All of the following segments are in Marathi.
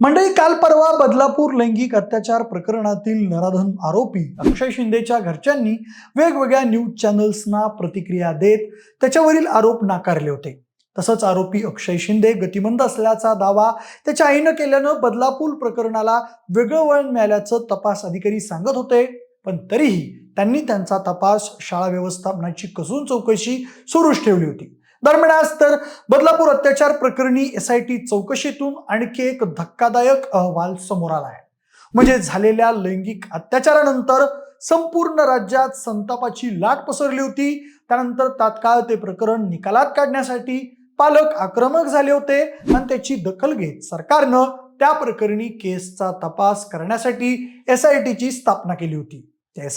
मंडळी काल परवा बदलापूर लैंगिक अत्याचार प्रकरणातील नराधन आरोपी अक्षय शिंदेच्या घरच्यांनी वेगवेगळ्या न्यूज चॅनल्सना प्रतिक्रिया देत त्याच्यावरील आरोप नाकारले होते. तसंच आरोपी अक्षय शिंदे गतिमंद असल्याचा दावा त्याच्या आईनं केल्यानं बदलापूर प्रकरणाला वेगळं वळण मिळाल्याचं तपास अधिकारी सांगत होते. पण तरीही त्यांनी त्यांचा तपास शाळा व्यवस्थापनाची कसून चौकशी सुरूच ठेवली होती. दरम्यान आज तर बदलापूर अत्याचार प्रकरणी एस चौकशीतून आणखी एक धक्कादायक अहवाल समोर आला आहे. म्हणजे झालेल्या लैंगिक अत्याचारानंतर संपूर्ण राज्यात संतापाची लाट पसरली होती. त्यानंतर तात्काळ ते प्रकरण निकालात काढण्यासाठी पालक आक्रमक झाले होते आणि त्याची दखल घेत सरकारनं त्या प्रकरणी केसचा तपास करण्यासाठी एस आय स्थापना केली होती. त्या एस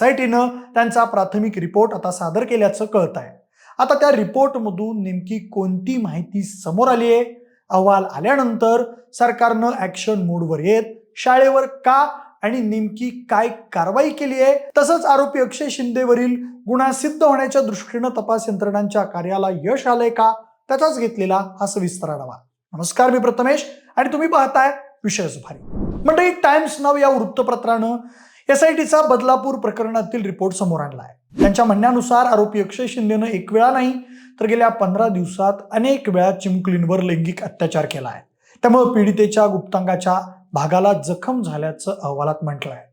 त्यांचा प्राथमिक रिपोर्ट आता सादर केल्याचं कळत आहे. आता त्या रिपोर्टमधून नेमकी कोणती माहिती समोर आली आहे? अहवाल आल्यानंतर सरकारनं ॲक्शन मोडवर येत शाळेवर का आणि नेमकी काय कारवाई केली आहे? तसंच आरोपी अक्षय शिंदेवरील गुन्हा सिद्ध होण्याच्या दृष्टीनं तपास यंत्रणांच्या कार्याला यश आलंय का? त्याचाच घेतलेला हा सविस्तर आढावा. नमस्कार मी प्रथमेश आणि तुम्ही पाहताय विषय सुभारी मंडळी टाइम्स नाव या वृत्तपत्रानं एसआयटीचा बदलापूर प्रकरणातील रिपोर्ट समोर आणला आहे. त्यांच्या म्हणण्यानुसार आरोपी अक्षय शिंदेनं एक वेळा नाही तर गेल्या पंधरा दिवसात अनेक वेळा चिमुकलींवर लैंगिक अत्याचार केला आहे. त्यामुळे पीडितेच्या गुप्तांगाच्या भागाला जखम झाल्याचं अहवालात म्हटलं आहे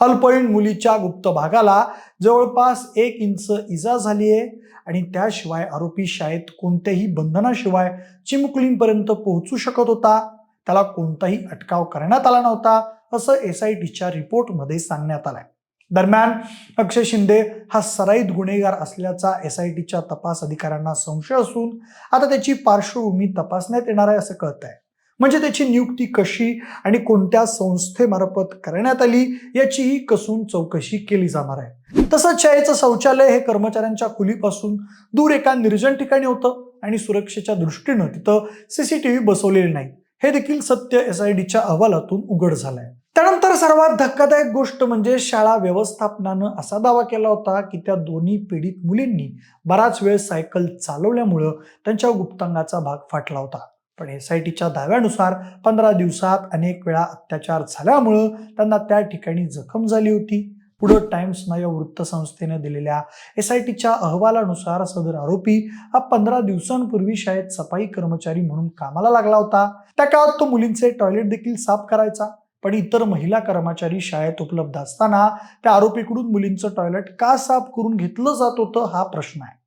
अल्पवयीन मुलीच्या गुप्त भागाला जवळपास एक इंच इजा झाली आहे आणि त्याशिवाय आरोपी शाळेत कोणत्याही बंधनाशिवाय चिमुकलींपर्यंत पोहोचू शकत होता. त्याला कोणताही अटकाव करण्यात आला नव्हता. असं एस आय टीच्या रिपोर्टमध्ये सांगण्यात आलंय. दरम्यान अक्षय शिंदे हा सराईत गुन्हेगार असल्याचा एस आय टीच्या तपास अधिकाऱ्यांना संशय असून आता त्याची पार्श्वभूमी तपासण्यात येणार आहे असं कळत आहे म्हणजे त्याची नियुक्ती कशी आणि कोणत्या संस्थेमार्फत करण्यात आली याचीही कसून चौकशी केली जाणार आहे. तसंच शाळेचं शौचालय हे कर्मचाऱ्यांच्या खुलीपासून दूर एका निर्जन ठिकाणी होतं आणि सुरक्षेच्या दृष्टीनं तिथं सीसीटीव्ही बसवलेले नाही हे देखील सत्य एस आय डीच्या अहवालातून उघड झालंय. त्यानंतर सर्वात धक्कादायक गोष्ट म्हणजे शाळा व्यवस्थापनानं असा दावा केला होता की त्या दोन्ही पीडित मुलींनी बराच वेळ सायकल चालवल्यामुळं त्यांच्या गुप्तांगाचा भाग फाटला होता. पण एस आय टीच्या दाव्यानुसार पंधरा दिवसात अनेक वेळा अत्याचार झाल्यामुळं त्यांना त्या ठिकाणी जखम झाली होती. पुढं टाइम्सनं या वृत्तसंस्थेनं दिलेल्या एस आय टीच्या अहवालानुसार सदर आरोपी हा पंधरा दिवसांपूर्वी शाळेत सफाई कर्मचारी म्हणून कामाला लागला होता. त्या काळात तो मुलींचे टॉयलेट देखील साफ करायचा. पण इतर महिला कर्मचारी शाळेत उपलब्ध असताना त्या आरोपीकडून मुलींचं टॉयलेट का साफ करून घेतलं जात होतं हा प्रश्न आहे.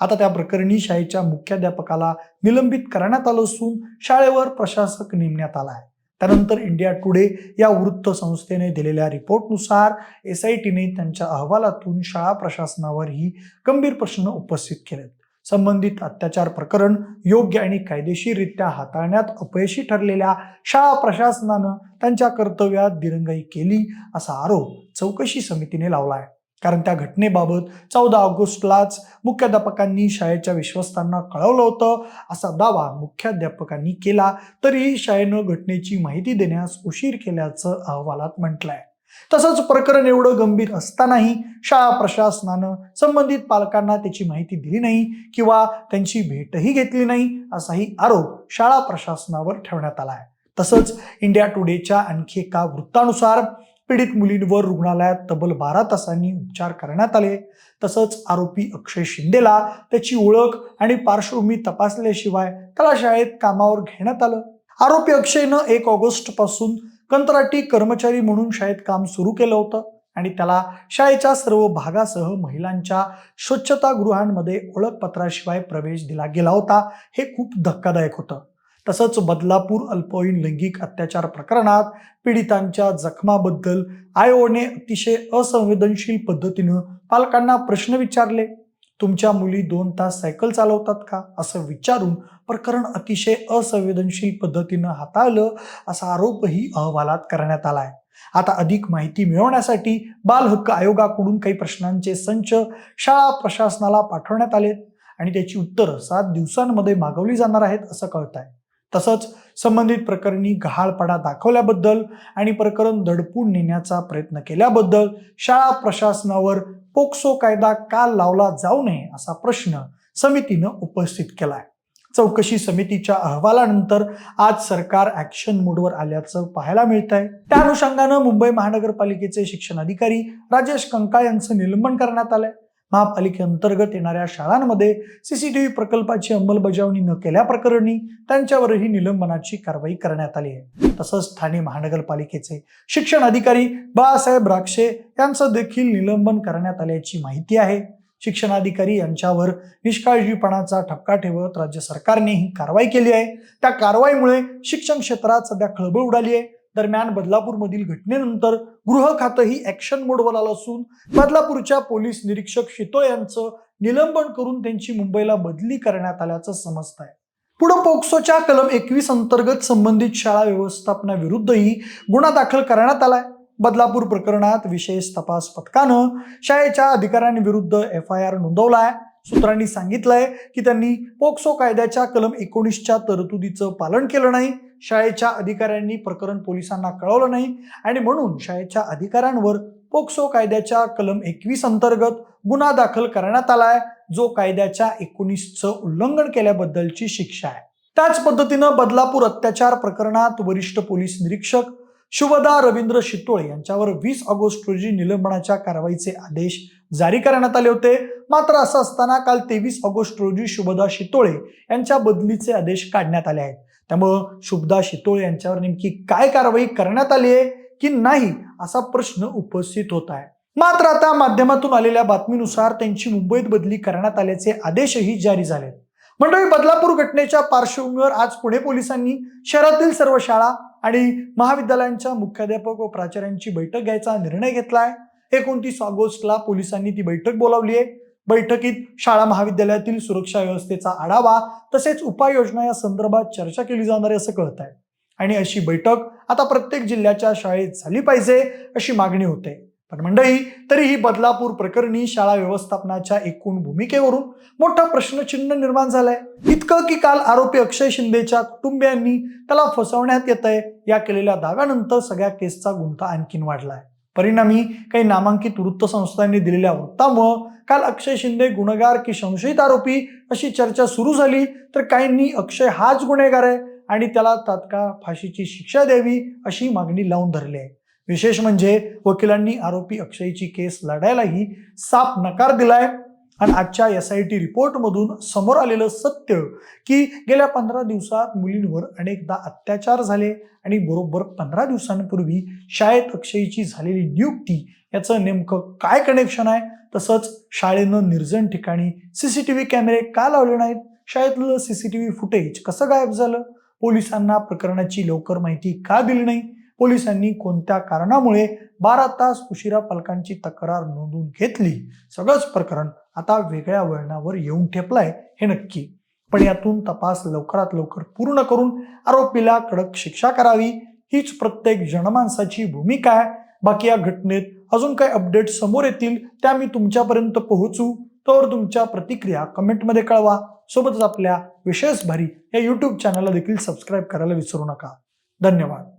आता त्या प्रकरणी शाळेच्या मुख्याध्यापकाला निलंबित करण्यात आलं असून शाळेवर प्रशासक नेमण्यात आला आहे. त्यानंतर इंडिया टुडे या वृत्तसंस्थेने दिलेल्या रिपोर्टनुसार एस आय टीने त्यांच्या अहवालातून शाळा प्रशासनावर ही गंभीर प्रश्न उपस्थित केलेत. संबंधित अत्याचार प्रकरण योग्य आणि कायदेशीररित्या हाताळण्यात अपयशी ठरलेल्या शाळा प्रशासनानं त्यांच्या कर्तव्यात दिरंगाई केली असा आरोप चौकशी समितीने लावला आहे कारण त्या घटनेबाबत चौदा ऑगस्टलाच मुख्याध्यापकांनी शाळेच्या विश्वस्तांना कळवलं होतं असा दावा मुख्याध्यापकांनी केला. तरीही शाळेनं घटनेची माहिती देण्यास उशीर केल्याचं अहवालात म्हटलंय. तसंच प्रकरण एवढं गंभीर असतानाही शाळा प्रशासनानं संबंधित पालकांना त्याची माहिती दिली नाही किंवा त्यांची भेटही घेतली नाही असाही आरोप शाळा प्रशासनावर ठेवण्यात आला आहे तसंच इंडिया टुडेच्या आणखी एका वृत्तानुसार पीडित मुलींवर रुग्णालयात तब्बल बारा तासांनी उपचार करण्यात आले. तसंच आरोपी अक्षय शिंदेला त्याची ओळख आणि पार्श्वभूमी तपासल्याशिवाय त्याला शाळेत कामावर घेण्यात आलं. आरोपी अक्षयनं एक ऑगस्टपासून कंत्राटी कर्मचारी म्हणून शाळेत काम सुरू केलं होतं आणि त्याला शाळेच्या सर्व भागासह महिलांच्या स्वच्छतागृहांमध्ये ओळखपत्राशिवाय प्रवेश दिला गेला होता हे खूप धक्कादायक होतं. तसंच बदलापूर अल्पवयीन लैंगिक अत्याचार प्रकरणात पीडितांच्या जखमाबद्दल आयोने अतिशय असंवेदनशील पद्धतीनं पालकांना प्रश्न विचारले. तुमच्या मुली दोन तास सायकल चालवतात का? असं विचारून प्रकरण अतिशय असंवेदनशील पद्धतीनं हाताळलं असा आरोपही अहवालात करण्यात आला आहे आता अधिक माहिती मिळवण्यासाठी बाल हक्क आयोगाकडून काही प्रश्नांचे संच शाळा प्रशासनाला पाठवण्यात आले आणि त्याची उत्तरं सात दिवसांमध्ये मागवली जाणार आहेत असं कळत आहे तसंच संबंधित प्रकरणी गहाळपणा दाखवल्याबद्दल आणि प्रकरण दडपून नेण्याचा प्रयत्न केल्याबद्दल शाळा प्रशासनावर पोक्सो कायदा का लावला जाऊ नये असा प्रश्न समितीनं उपस्थित केलाय. चौकशी समितीच्या अहवालानंतर आज सरकार ऍक्शन मोडवर आल्याचं पाहायला मिळत आहे त्या अनुषंगानं मुंबई महानगरपालिकेचे शिक्षण अधिकारी राजेश कंकाळ यांचं निलंबन करण्यात आलंय. महापालिकेअंतर्गत येणाऱ्या शाळांमध्ये सीसीटीव्ही प्रकल्पाची अंमलबजावणी न केल्याप्रकरणी त्यांच्यावरही निलंबनाची कारवाई करण्यात आली आहे. तसंच ठाणे महानगरपालिकेचे शिक्षण अधिकारी बाळासाहेब राक्षे यांचं देखील निलंबन करण्यात आल्याची माहिती आहे. शिक्षणाधिकारी यांच्यावर निष्काळजीपणाचा ठपका ठेवत राज्य सरकारने ही कारवाई केली आहे. त्या कारवाईमुळे शिक्षण क्षेत्रात सध्या खळबळ उडाली आहे. दरम्यान बदलापूरमधील घटनेनंतर गृह खातंही ऍक्शन मोडवर आलं असून बदलापूरच्या पोलीस निरीक्षक शितोळे यांचं निलंबन करून त्यांची मुंबईला बदली करण्यात आल्याचं समजत आहे. पुढे पोक्सोच्या कलम एकवीस अंतर्गत संबंधित शाळा व्यवस्थापनाविरुद्धही गुन्हा दाखल करण्यात आलाय बदलापूर प्रकरणात विशेष तपास पथकानं शाळेच्या अधिकाऱ्यांविरुद्ध एफ आय आर नोंदवलाय सूत्रांनी सांगितलंय की त्यांनी पोक्सो कायद्याच्या कलम एकोणीसच्या तरतुदीचं पालन केलं नाही. शाळेच्या अधिकाऱ्यांनी प्रकरण पोलिसांना कळवलं नाही आणि म्हणून शाळेच्या अधिकाऱ्यांवर पोक्सो कायद्याच्या कलम एकवीस अंतर्गत गुन्हा दाखल करण्यात आलाय जो कायद्याच्या एकोणीसचं उल्लंघन केल्याबद्दलची शिक्षा आहे. त्याच पद्धतीनं बदलापूर अत्याचार प्रकरणात वरिष्ठ पोलीस निरीक्षक शुभदा रवींद्र शितोळे यांच्यावर वीस ऑगस्ट रोजी निलंबनाच्या कारवाईचे आदेश जारी करण्यात आले होते. मात्र असं असताना काल तेवीस ऑगस्ट रोजी शुभदा शितोळे यांच्या बदलीचे आदेश काढण्यात आले आहेत. त्यामुळं शुभदा शितोळे यांच्यावर नेमकी काय कारवाई करण्यात आली आहे की नाही असा प्रश्न उपस्थित होत आहे. मात्र आता माध्यमातून आलेल्या बातमीनुसार त्यांची मुंबईत बदली करण्यात आल्याचे आदेशही जारी झालेत. मंडळी बदलापूर घटनेच्या पार्श्वभूमीवर आज पुणे पोलिसांनी शहरातील सर्व शाळा आणि महाविद्यालयांच्या मुख्याध्यापक व प्राचार्यांची बैठक घ्यायचा निर्णय घेतलाय. एकोणतीस ऑगस्टला पोलिसांनी ती बैठक बोलावली आहे. बैठकीत शाळा महाविद्यालयातील सुरक्षा व्यवस्थेचा आढावा तसेच उपाययोजना या संदर्भात चर्चा केली जाणार आहे असं कळत आहे आणि अशी बैठक आता प्रत्येक जिल्ह्याच्या शाळेत झाली पाहिजे अशी मागणी होते. पण मंडळी तरीही बदलापूर प्रकरणी शाळा व्यवस्थापनाच्या एकूण भूमिकेवरून मोठा प्रश्नचिन्ह निर्माण झालाय. इतकं की काल आरोपी अक्षय शिंदेच्या कुटुंबियांनी त्याला फसवण्यात येत आहे या केलेल्या दाव्यानंतर सगळ्या केसचा गुंता आणखीन वाढलाय. परिणामी काही नामांकित वृत्तसंस्थांनी दिलेल्या वृत्तामुळं काल अक्षय शिंदे गुन्हेगार की संशयित आरोपी अशी चर्चा सुरू झाली तर काहींनी अक्षय हाच गुन्हेगार आहे आणि त्याला तात्काळ फाशीची शिक्षा द्यावी अशी मागणी लावून धरली आहे. विशेष म्हणजे वकिलांनी आरोपी अक्षयची केस लढायलाही साफ नकार दिलाय. आणि आजच्या एस आय टी रिपोर्टमधून समोर आलेलं सत्य की गेल्या पंधरा दिवसात मुलींवर अनेकदा अत्याचार झाले आणि बरोबर पंधरा दिवसांपूर्वी शाळेत अक्षयची झालेली नियुक्ती याचं नेमकं काय कनेक्शन आहे? तसंच शाळेनं निर्जन ठिकाणी सीसीटीव्ही कॅमेरे का लावले नाहीत? शाळेतलं सीसीटीव्ही फुटेज कसं गायब झालं? पोलिसांना प्रकरणाची लवकर माहिती का दिली नाही? पोलिसांनी कोणत्या कारणामुळे बारा तास उशिरा पालकांची तक्रार नोंदवून घेतली? सगळंच प्रकरण आता वेगळ्या वळणावर येऊन ठेपलाय हे नक्की. पण यातून तपास लवकरात लवकर पूर्ण करून आरोपीला कडक शिक्षा करावी हीच प्रत्येक जनमानसाची भूमिका आहे. बाकी या घटनेत अजून काय अपडेट समोर येतील त्या मी तुमच्यापर्यंत पोहोचू. तर तुमच्या प्रतिक्रिया कमेंटमध्ये कळवा. सोबतच आपल्या विशेष भारी या यूट्यूब चॅनलला देखील सबस्क्राईब करायला विसरू नका. धन्यवाद.